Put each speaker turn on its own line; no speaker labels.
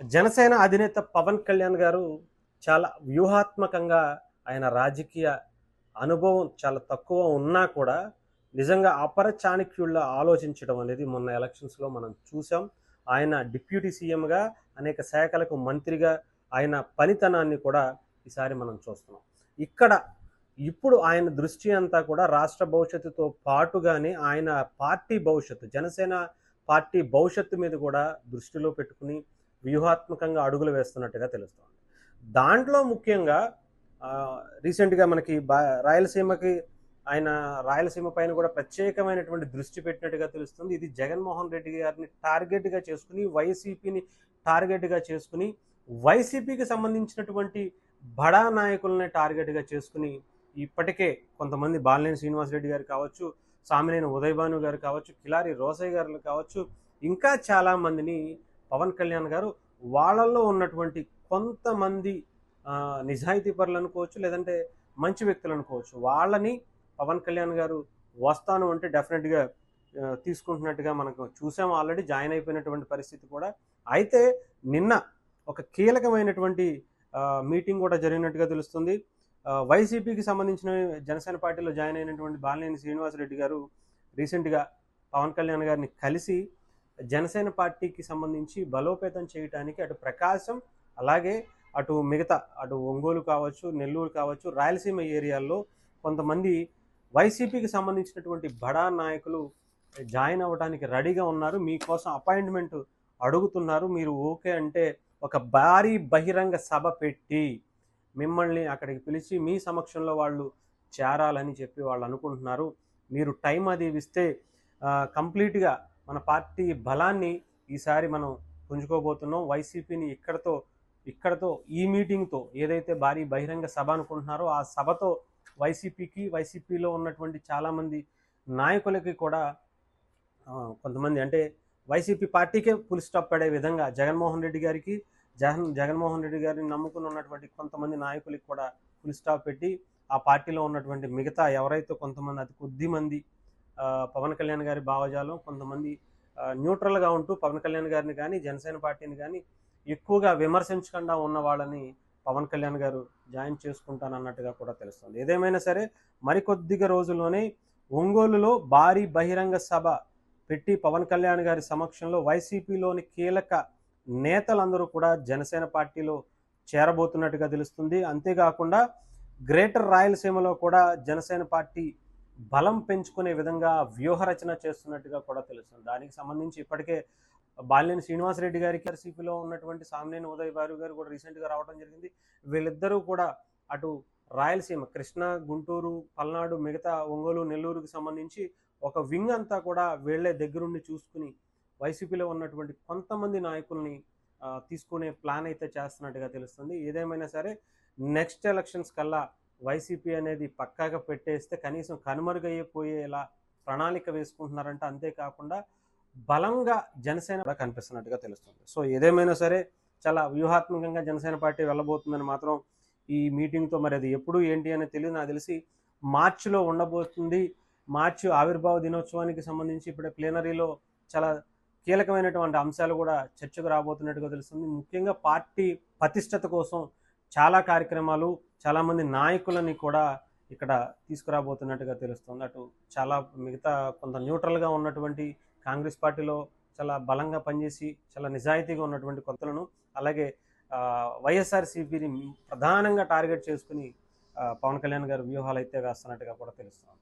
జనసేన అధినేత పవన్ కళ్యాణ్ గారు చాలా వ్యూహాత్మకంగా ఆయన రాజకీయ అనుభవం చాలా తక్కువ ఉన్నా కూడా నిజంగా అపర చాణక్యుల్లో ఆలోచించడం అనేది మొన్న ఎలక్షన్స్లో మనం చూసాం. ఆయన డిప్యూటీ సీఎంగా అనేక శాఖలకు మంత్రిగా ఆయన పనితనాన్ని కూడా ఈసారి మనం చూస్తున్నాం. ఇక్కడ ఇప్పుడు ఆయన దృష్టి అంతా కూడా రాష్ట్ర భవిష్యత్తుతో పాటుగానే ఆయన పార్టీ భవిష్యత్తు జనసేన పార్టీ భవిష్యత్తు మీద కూడా దృష్టిలో పెట్టుకుని వ్యూహాత్మకంగా అడుగులు వేస్తున్నట్టుగా తెలుస్తోంది. దాంట్లో ముఖ్యంగా రీసెంట్గా మనకి బా రాయలసీమకి ఆయన రాయలసీమ పైన కూడా ప్రత్యేకమైనటువంటి దృష్టి పెట్టినట్టుగా తెలుస్తుంది. ఇది జగన్మోహన్ రెడ్డి గారిని టార్గెట్గా చేసుకుని వైసీపీని టార్గెట్గా చేసుకుని వైసీపీకి సంబంధించినటువంటి బడా నాయకుల్ని టార్గెట్గా చేసుకుని ఇప్పటికే కొంతమంది బాలినేని శ్రీనివాసరెడ్డి గారు కావచ్చు సామినేని ఉదయభాను గారు కావచ్చు కిలారి రోసయ్య గారు కావచ్చు ఇంకా చాలా మందిని పవన్ కళ్యాణ్ గారు వాళ్ళల్లో ఉన్నటువంటి కొంతమంది నిజాయితీ పరులు అనుకోవచ్చు లేదంటే మంచి వ్యక్తులు అనుకోవచ్చు వాళ్ళని పవన్ కళ్యాణ్ గారు వస్తాను అంటే డెఫినెట్గా తీసుకుంటున్నట్టుగా మనకు చూసాం ఆల్రెడీ జాయిన్ అయిపోయినటువంటి పరిస్థితి కూడా. అయితే నిన్న ఒక కీలకమైనటువంటి మీటింగ్ కూడా జరిగినట్టుగా తెలుస్తుంది. వైసీపీకి సంబంధించిన జనసేన పార్టీలో జాయిన్ అయినటువంటి బాలినేని శ్రీనివాసరెడ్డి గారు రీసెంట్గా పవన్ కళ్యాణ్ గారిని కలిసి జనసేన పార్టీకి సంబంధించి బలోపేతం చేయడానికి అటు ప్రకాశం అలాగే అటు మిగతా అటు ఒంగోలు కావచ్చు నెల్లూరు కావచ్చు రాయలసీమ ఏరియాల్లో కొంతమంది వైసీపీకి సంబంధించినటువంటి బడా నాయకులు జాయిన్ అవ్వడానికి రెడీగా ఉన్నారు. మీకోసం అపాయింట్మెంట్ అడుగుతున్నారు. మీరు ఓకే అంటే ఒక భారీ బహిరంగ సభ పెట్టి మిమ్మల్ని అక్కడికి పిలిచి మీ సమక్షంలో వాళ్ళు చేరాలని చెప్పి వాళ్ళు అనుకుంటున్నారు. మీరు టైం అది ఇస్తే కంప్లీట్గా మన పార్టీ బలాన్ని ఈసారి మనం పుంజుకోబోతున్నాం. వైసీపీని ఇక్కడతో ఇక్కడతో ఈ మీటింగ్తో ఏదైతే భారీ బహిరంగ సభ అనుకుంటున్నారో ఆ సభతో వైసీపీకి వైసీపీలో ఉన్నటువంటి చాలామంది నాయకులకి కూడా కొంతమంది అంటే వైసీపీ పార్టీకే పులి స్టాప్ పడే విధంగా జగన్మోహన్ రెడ్డి గారికి జగన్ జగన్మోహన్ రెడ్డి గారిని నమ్ముకుని ఉన్నటువంటి కొంతమంది నాయకులకి కూడా ఫుల్ స్టాప్ పెట్టి ఆ పార్టీలో ఉన్నటువంటి మిగతా ఎవరైతే కొంతమంది అతి కొద్ది మంది పవన్ కళ్యాణ్ గారి భావజాలం కొంతమంది న్యూట్రల్గా ఉంటూ పవన్ కళ్యాణ్ గారిని కానీ జనసేన పార్టీని కానీ ఎక్కువగా విమర్శించకుండా ఉన్న వాళ్ళని పవన్ కళ్యాణ్ గారు జాయిన్ చేసుకుంటానన్నట్టుగా కూడా తెలుస్తుంది. ఏదేమైనా సరే మరికొద్దిగా రోజుల్లోనే ఒంగోలులో భారీ బహిరంగ సభ పెట్టి పవన్ కళ్యాణ్ గారి సమక్షంలో వైసీపీలోని కీలక నేతలందరూ కూడా జనసేన పార్టీలో చేరబోతున్నట్టుగా తెలుస్తుంది. అంతేకాకుండా గ్రేటర్ రాయలసీమలో కూడా జనసేన పార్టీ బలం పెంచుకునే విధంగా వ్యూహరచన చేస్తున్నట్టుగా కూడా తెలుస్తుంది. దానికి సంబంధించి ఇప్పటికే బాలినేని శ్రీనివాసరెడ్డి గారికి ఆర్సీపీలో ఉన్నటువంటి సామినేని ఉదయ్ బారు గారు కూడా రీసెంట్గా రావడం జరిగింది. వీళ్ళిద్దరూ కూడా అటు రాయలసీమ కృష్ణ గుంటూరు పల్నాడు మిగతా ఒంగోలు నెల్లూరుకి సంబంధించి ఒక వింగ్ అంతా కూడా వీళ్ళే దగ్గరుండి చూసుకుని వైసీపీలో ఉన్నటువంటి కొంతమంది నాయకుల్ని తీసుకునే ప్లాన్ అయితే చేస్తున్నట్టుగా తెలుస్తుంది. ఏదేమైనా సరే నెక్స్ట్ ఎలక్షన్స్ కల్లా వైసీపీ అనేది పక్కాగా పెట్టేస్తే కనీసం కనుమరుగైపోయేలా ప్రణాళిక వేసుకుంటున్నారంటే అంతేకాకుండా బలంగా జనసేన కూడా కనిపిస్తున్నట్టుగా తెలుస్తుంది. సో ఏదేమైనా సరే చాలా వ్యూహాత్మకంగా జనసేన పార్టీ వెళ్ళబోతుందని మాత్రం ఈ మీటింగ్తో మరి అది ఎప్పుడు ఏంటి అనేది తెలియదు. నాకు తెలిసి మార్చిలో ఉండబోతుంది. మార్చి ఆవిర్భావ దినోత్సవానికి సంబంధించి ఇప్పుడే ప్లేనరీలో చాలా కీలకమైనటువంటి అంశాలు కూడా చర్చకు రాబోతున్నట్టుగా తెలుస్తుంది. ముఖ్యంగా పార్టీ ప్రతిష్టత కోసం చాలా కార్యక్రమాలు చాలామంది నాయకులని కూడా ఇక్కడ తీసుకురాబోతున్నట్టుగా తెలుస్తుంది. అటు చాలా మిగతా కొంత న్యూట్రల్గా ఉన్నటువంటి కాంగ్రెస్ పార్టీలో చాలా బలంగా పనిచేసి చాలా నిజాయితీగా ఉన్నటువంటి కొత్తలను అలాగే వైఎస్ఆర్సీపీని ప్రధానంగా టార్గెట్ చేసుకుని పవన్ కళ్యాణ్ గారు వ్యూహాలు అయితే వేస్తున్నట్టుగా కూడా తెలుస్తుంది.